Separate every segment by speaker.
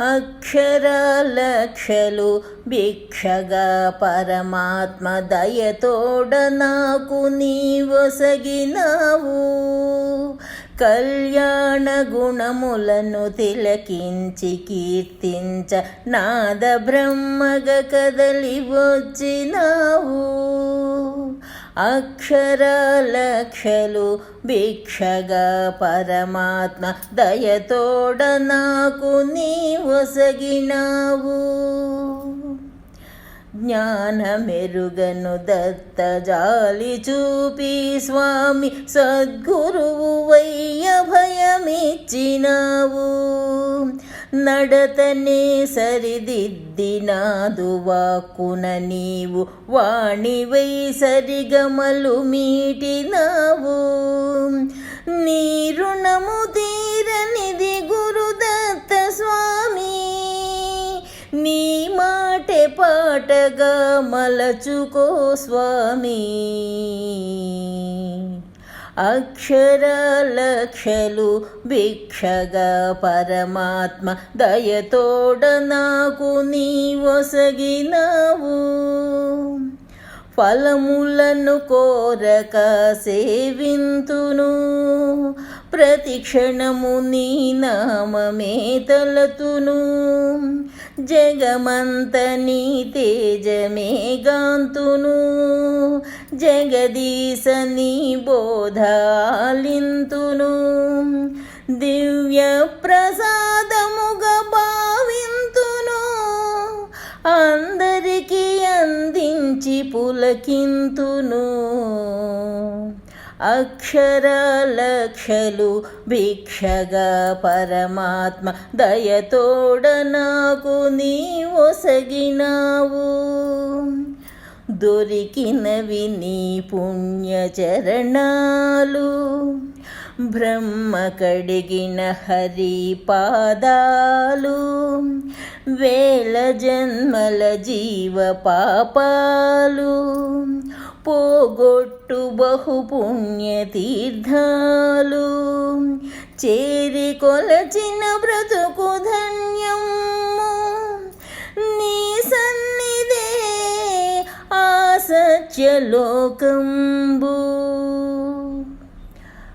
Speaker 1: అక్షరాలక్షలు భిక్షగా పరమాత్మ దయతోడ నాకు నీవొసగినావు. కళ్యాణ గుణములను తిలకించి కీర్తించ నాద బ్రహ్మగ కదలి వచ్చినావు. అక్షరాలక్షలు భిక్షగా పరమాత్మ దయతోడ నాకు నీవొసగినావు జ్ఞానమెరుగను దత్త జాలి చూపి స్వామి సద్గురువు వయ్య భయమిచ్చినావు. నడతనే సరిదిద్దినాదు వాక్కున నీవు. వాణివై సరిగమలు మీటినావు. నీ రుణము తీరనిది గురుదత్త స్వామి. నీ మాటే పాటగా మలచుకో స్వామి. అక్షరాలక్షలు భిక్షగా పరమాత్మ దయతోడ నాకు నీవొసగినావు ఫలములను కోరక సేవింతును. ప్రతి క్షణము నీ నామమే తలతును. జగమంత నీ తేజమే గాంతును. జగదీశ నీ బోధాలింతును దివ్య ప్రసాదముగా భావింతును. అందరికీ అందించి పులకింతును. అక్షరాలక్షలు భిక్షగా పరమాత్మ దయతోడ నాకు నీవొసగినావు. దొరికినవి నీ పుణ్యచరణాలు. బ్రహ్మ కడిగిన హరి పాదాలు. వేల జన్మల జీవ పాపాలు. పోగొట్టు బహు పుణ్యతీర్థాలు చేరి కొలచిన బ్రతు సత్యలోకంబు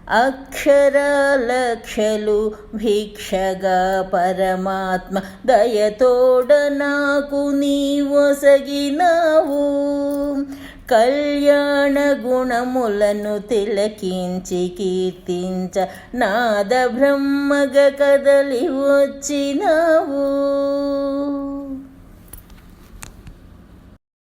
Speaker 1: అక్షరాలక్షలు భిక్షగా పరమాత్మ దయతోడ నాకు నీవొసగినావు. కళ్యాణ గుణములను తిలకించి కీర్తించ నాద బ్రహ్మగ కదలి వచ్చినావు.